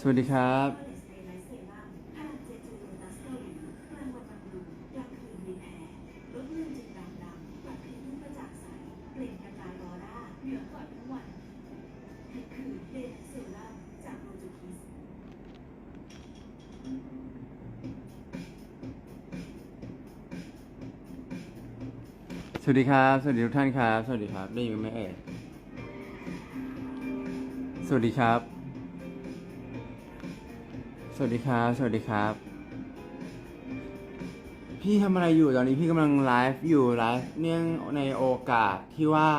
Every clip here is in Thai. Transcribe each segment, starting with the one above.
สวัสดีครับ สวัสดีครับ สวัสดีทุกท่านครับ สวัสดีครับ ได้ยินไหมเอ่ย สวัสดีครับ สวัสดีครับ สวัสดีครับ พี่ทำอะไรอยู่ตอนนี้พี่กำลังไลฟ์อยู่ไลฟ์เนื่องในโอกาสที่ว่า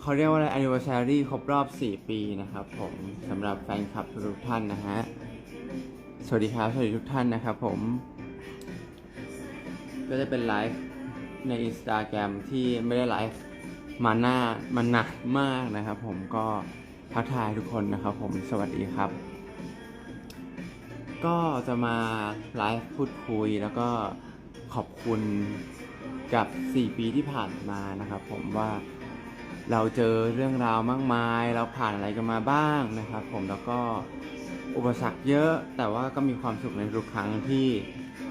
เขาเรียกว่าอะไร anniversary ครบรอบ 4 ปีนะครับผมสำหรับแฟนคลับทุกท่านนะฮะ สวัสดีครับ สวัสดีทุกท่านนะครับผม ก็จะเป็นไลฟ์ใน Instagram ที่ไม่ได้ไลฟ์มาหน้ามันหนักมากนะครับผมก็ทักทายทุกคนนะครับผมสวัสดีครับ ก็จะมาไลฟ์พูดคุยแล้วก็ขอบคุณกับ 4 ปีที่ผ่านมานะครับ ผมว่าเราเจอเรื่องราวมากมาย เราผ่านอะไรกันมาบ้างนะครับ ผมแล้วก็อุปสรรคเยอะแต่ว่าก็มีความสุขในทุกครั้งที่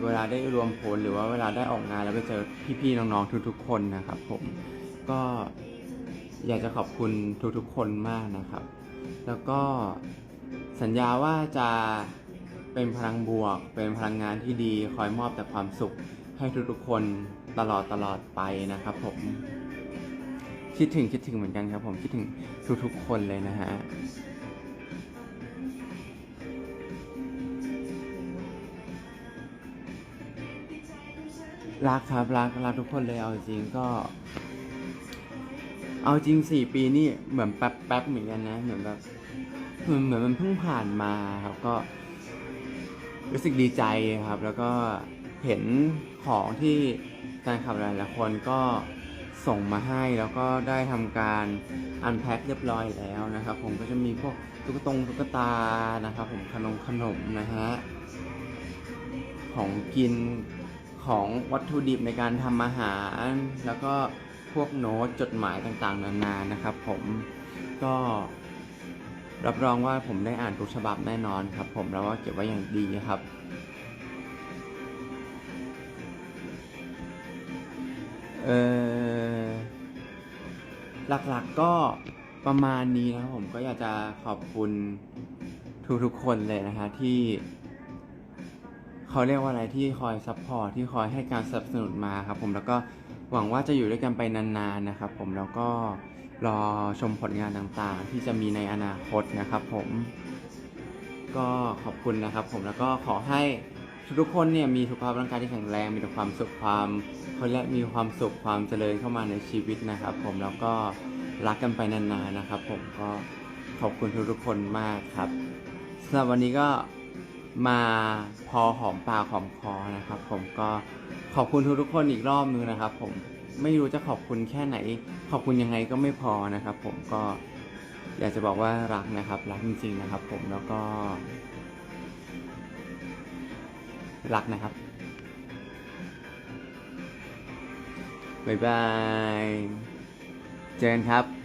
เวลาได้รวมผลหรือว่าเวลาได้ออกงานแล้วไปเจอพี่ๆน้องๆทุกๆคนนะครับ ผมก็อยากจะขอบคุณทุกๆคนมากนะครับ แล้วก็สัญญาว่าจะ เป็นพลังบวก เป็นพลังงานที่ดีคอยมอบแต่ความสุขให้ทุกๆคนตลอดตลอดไปนะครับผมคิดถึงคิดถึงเหมือนกันครับผมคิดถึงทุกๆคนเลยนะฮะรักครับรักรักทุกคนเลยเอาจริงก็ เอาจริงสี่ปีนี่เหมือนแป๊บแป๊บเหมือนกันนะ เหมือนแบบเหมือนเหมือนมันเพิ่งผ่านมาครับก็ รู้สึกดีใจครับ แล้วก็เห็นของที่แฟนคลับหลายๆคนก็ส่งมาให้แล้วก็ได้ทำการอันแพ็คเรียบร้อยแล้วนะครับ ผมก็จะมีพวกตุ๊กตงตุ๊กตานะครับ ผมขนมขนมนะฮะของกินของวัตถุดิบในการทำอาหาร แล้วก็พวกโน้ตจดหมายต่างๆ นานานะครับ ผมก็ รับรองว่าผมได้อ่านทุกฉบับแน่นอนครับ ผมแล้วก็เก็บไว้อย่างดีครับ เออหลักๆก็ประมาณนี้นะครับผมก็อยากจะขอบคุณทุกๆคนเลยนะฮะที่เขาเรียกว่าอะไรที่คอยซัพพอร์ตที่คอยให้การสนับสนุนมาครับผมแล้วก็ หวังว่าจะอยู่ด้วยกันไปนานๆนะครับ ผมแล้วก็รอชมผลงานต่างๆ ที่จะมีในอนาคตนะครับ ผมก็ขอบคุณนะครับ ผมแล้วก็ขอให้ทุกๆคนเนี่ยมีสุขภาพร่างกายที่แข็งแรงมีแต่ความสุขความเขาเรียกมีความสุขความเจริญเข้ามาในชีวิตนะครับ ผมแล้วก็รักกันไปนานๆนะครับ ผมก็ขอบคุณทุกๆคนมากครับสำหรับวันนี้ก็มาพอหอมปากหอมคอนะครับ ผมก็ ขอบคุณทุกๆคนอีกรอบนึงนะครับ ผมไม่รู้จะขอบคุณแค่ไหน ขอบคุณยังไงก็ไม่พอนะครับ ผมก็อยากจะบอกว่ารักนะครับ รักจริงๆนะครับ ผมแล้วก็ รักนะครับบ๊ายบาย เจนครับ